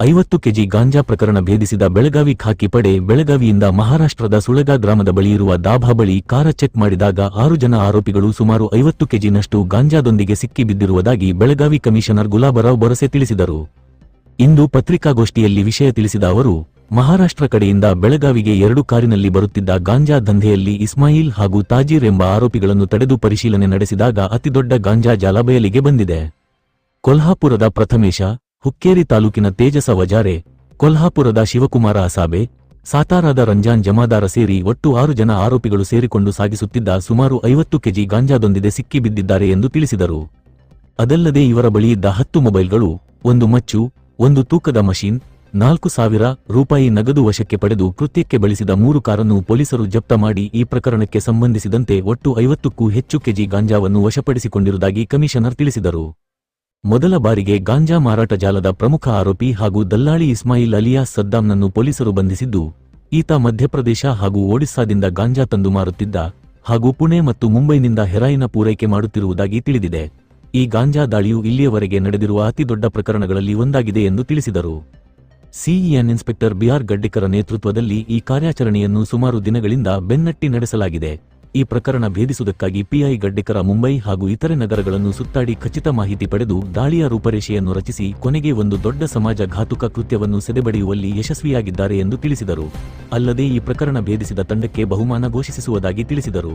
ಐವತ್ತು ಕೆಜಿ ಗಾಂಜಾ ಪ್ರಕರಣ ಭೇದಿಸಿದ ಬೆಳಗಾವಿ ಖಾಕಿ ಪಡೆ ಬೆಳಗಾವಿಯಿಂದ ಮಹಾರಾಷ್ಟ್ರದ ಸುಳಗ ಗ್ರಾಮದ ಬಳಿ ಇರುವ ದಾಭಾ ಬಳಿ ಕಾರ ಚೆಕ್ ಮಾಡಿದಾಗ ಆರು ಜನ ಆರೋಪಿಗಳು ಸುಮಾರು ಐವತ್ತು ಕೆಜಿನಷ್ಟು ಗಾಂಜಾದೊಂದಿಗೆ ಸಿಕ್ಕಿಬಿದ್ದಿರುವುದಾಗಿ ಬೆಳಗಾವಿ ಕಮಿಷನರ್ ಗುಲಾಬರಾವ್ ಬರಸೆ ತಿಳಿಸಿದರು. ಇಂದು ಪತ್ರಿಕಾಗೋಷ್ಠಿಯಲ್ಲಿ ವಿಷಯ ತಿಳಿಸಿದ ಅವರು, ಮಹಾರಾಷ್ಟ್ರ ಕಡೆಯಿಂದ ಬೆಳಗಾವಿಗೆ ಎರಡು ಕಾರಿನಲ್ಲಿ ಬರುತ್ತಿದ್ದ ಗಾಂಜಾ ದಂಧೆಯಲ್ಲಿ ಇಸ್ಮಾಯಿಲ್ ಹಾಗೂ ತಾಜೀರ್ ಎಂಬ ಆರೋಪಿಗಳನ್ನು ತಡೆದು ಪರಿಶೀಲನೆ ನಡೆಸಿದಾಗ ಅತಿದೊಡ್ಡ ಗಾಂಜಾ ಜಾಲ ಬಯಲಿಗೆ ಬಂದಿದೆ. ಕೊಲ್ಹಾಪುರದ ಪ್ರಥಮೇಶ ಹುಕ್ಕೇರಿ ತಾಲೂಕಿನ ತೇಜಸ ವಜಾರೆ, ಕೊಲ್ಹಾಪುರದ ಶಿವಕುಮಾರ ಅಸಾಬೆ, ಸಾತಾರಾದ ರಂಜಾನ್ ಜಮಾದಾರ ಸೇರಿ ಒಟ್ಟು ಆರು ಜನ ಆರೋಪಿಗಳು ಸೇರಿಕೊಂಡು ಸಾಗಿಸುತ್ತಿದ್ದ ಸುಮಾರು ಐವತ್ತು ಕೆಜಿ ಗಾಂಜಾದೊಂದಿಗೆ ಸಿಕ್ಕಿಬಿದ್ದಿದ್ದಾರೆ ಎಂದು ತಿಳಿಸಿದರು. ಅದಲ್ಲದೆ ಇವರ ಬಳಿ ಇದ್ದ ಹತ್ತು ಮೊಬೈಲ್ಗಳು, ಒಂದು ಮಚ್ಚು, ಒಂದು ತೂಕದ ಮಷೀನ್, ನಾಲ್ಕು ಸಾವಿರ ರೂಪಾಯಿ ನಗದು ವಶಕ್ಕೆ ಪಡೆದು ಕೃತ್ಯಕ್ಕೆ ಬಳಸಿದ ಮೂರು ಕಾರನ್ನು ಪೊಲೀಸರು ಜಪ್ತ ಮಾಡಿ ಈ ಪ್ರಕರಣಕ್ಕೆ ಸಂಬಂಧಿಸಿದಂತೆ ಒಟ್ಟು ಐವತ್ತಕ್ಕೂ ಹೆಚ್ಚು ಕೆಜಿ ಗಾಂಜಾವನ್ನು ವಶಪಡಿಸಿಕೊಂಡಿರುವುದಾಗಿ ಕಮಿಷನರ್ ತಿಳಿಸಿದರು. ಮೊದಲ ಬಾರಿಗೆ ಗಾಂಜಾ ಮಾರಾಟ ಜಾಲದ ಪ್ರಮುಖ ಆರೋಪಿ ಹಾಗೂ ದಲ್ಲಾಳಿ ಇಸ್ಮಾಯಿಲ್ ಅಲಿಯಾಸ್ ಸದ್ದಾಂನನ್ನು ಪೊಲೀಸರು ಬಂಧಿಸಿದ್ದು, ಈತ ಮಧ್ಯಪ್ರದೇಶ ಹಾಗೂ ಒಡಿಸ್ಸಾದಿಂದ ಗಾಂಜಾ ತಂದು ಮಾರುತ್ತಿದ್ದ ಹಾಗೂ ಪುಣೆ ಮತ್ತು ಮುಂಬೈನಿಂದ ಹೆರಾಯಿನ ಪೂರೈಕೆ ಮಾಡುತ್ತಿರುವುದಾಗಿ ತಿಳಿದಿದೆ. ಈ ಗಾಂಜಾ ದಾಳಿಯು ಇಲ್ಲಿಯವರೆಗೆ ನಡೆದಿರುವ ಅತಿದೊಡ್ಡ ಪ್ರಕರಣಗಳಲ್ಲಿ ಒಂದಾಗಿದೆ ಎಂದು ತಿಳಿಸಿದರು. ಸಿಇಎನ್ ಇನ್ಸ್ಪೆಕ್ಟರ್ ಬಿಆರ್ ಗಡ್ಡಿಕರ ನೇತೃತ್ವದಲ್ಲಿ ಈ ಕಾರ್ಯಾಚರಣೆಯನ್ನು ಸುಮಾರು ದಿನಗಳಿಂದ ಬೆನ್ನಟ್ಟಿ ನಡೆಸಲಾಗಿದೆ. ಈ ಪ್ರಕರಣ ಭೇದಿಸುವುದಕ್ಕಾಗಿ ಪಿಐ ಗಡ್ಡೆಕರ ಮುಂಬೈ ಹಾಗೂ ಇತರೆ ನಗರಗಳನ್ನು ಸುತ್ತಾಡಿ ಖಚಿತ ಮಾಹಿತಿ ಪಡೆದು ದಾಳಿಯ ರೂಪರೇಷೆಯನ್ನು ರಚಿಸಿ ಕೊನೆಗೆ ಒಂದು ದೊಡ್ಡ ಸಮಾಜ ಘಾತುಕ ಕೃತ್ಯವನ್ನು ಸೆದೆಬಡಿಯುವಲ್ಲಿ ಯಶಸ್ವಿಯಾಗಿದ್ದಾರೆ ಎಂದು ತಿಳಿಸಿದರು. ಅಲ್ಲದೆ ಈ ಪ್ರಕರಣ ಭೇದಿಸಿದ ತಂಡಕ್ಕೆ ಬಹುಮಾನ ಘೋಷಿಸುವುದಾಗಿ ತಿಳಿಸಿದರು.